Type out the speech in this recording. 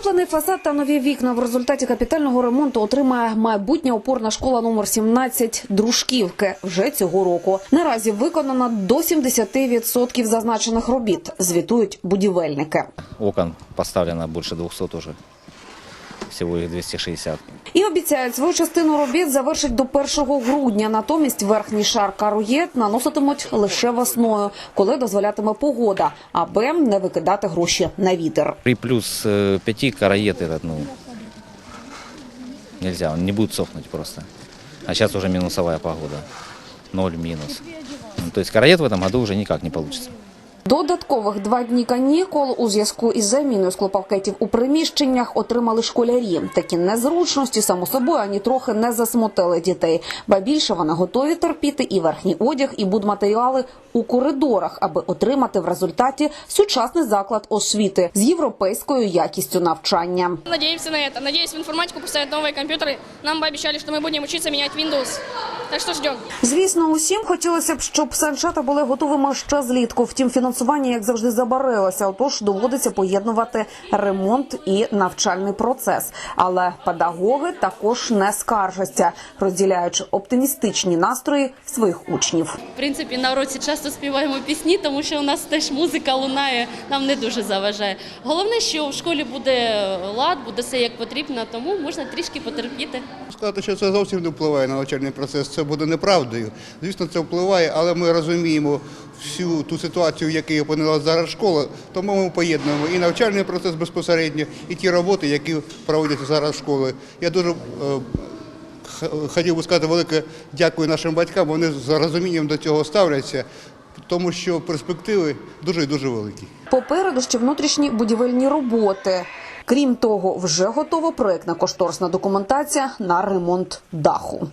Утеплений фасад та нові вікна в результаті капітального ремонту отримає майбутня опорна школа номер 17 Дружківки вже цього року. Наразі виконано до 70% зазначених робіт. Звітують будівельники. Окон поставлено більше 200 уже. Всего их 260. І обіцяють свою частину робіт завершить до 1 грудня. Натомість верхній шар каруєт наноситимуть лише весною, коли дозволятиме погода, аби не викидати гроші на вітер. При плюс 5 караед этот, ну, нельзя, он не будет сохнуть просто. А сейчас уже минусовая погода. Ноль минус. Ну, то есть караед в этом году уже никак не получится. Додаткових два дні канікул у зв'язку із заміною склопакетів у приміщеннях отримали школярі. Такі незручності само собою ані трохи не засмутили дітей. Ба більше вони готові терпіти і верхній одяг, і будматеріали у коридорах, аби отримати в результаті сучасний заклад освіти з європейською якістю навчання. Надеемся на это. Надеюсь, в информатику поставят новые компьютеры. Нам пообещали, что мы будем учиться менять Windows. Так что ждем. Звісно, усім хотілося б, щоб санчата були готовими ще злітку. Втім, фінансування, як завжди, забарилося. Отож, доводиться поєднувати ремонт і навчальний процес. Але педагоги також не скаржаться, розділяючи оптимістичні настрої своїх учнів. В принципі, на уроці часто співаємо пісні, тому що у нас теж музика лунає, нам не дуже заважає. Головне, що в школі буде лад, буде все як потрібно, тому можна трішки потерпіти. Сказати, що це зовсім не впливає на навчальний процес, це буде неправдою. Звісно, це впливає, але ми розуміємо всю ту ситуацію, в якій опинилася зараз школа, тому ми поєднуємо і навчальний процес безпосередньо, і ті роботи, які проводяться зараз школи. Я дуже е, хотів би сказати велике дякую нашим батькам. Вони з розумінням до цього ставляться, тому що перспективи дуже і дуже великі. Попереду ще внутрішні будівельні роботи. Крім того, вже готова проектна кошторисна документація на ремонт даху.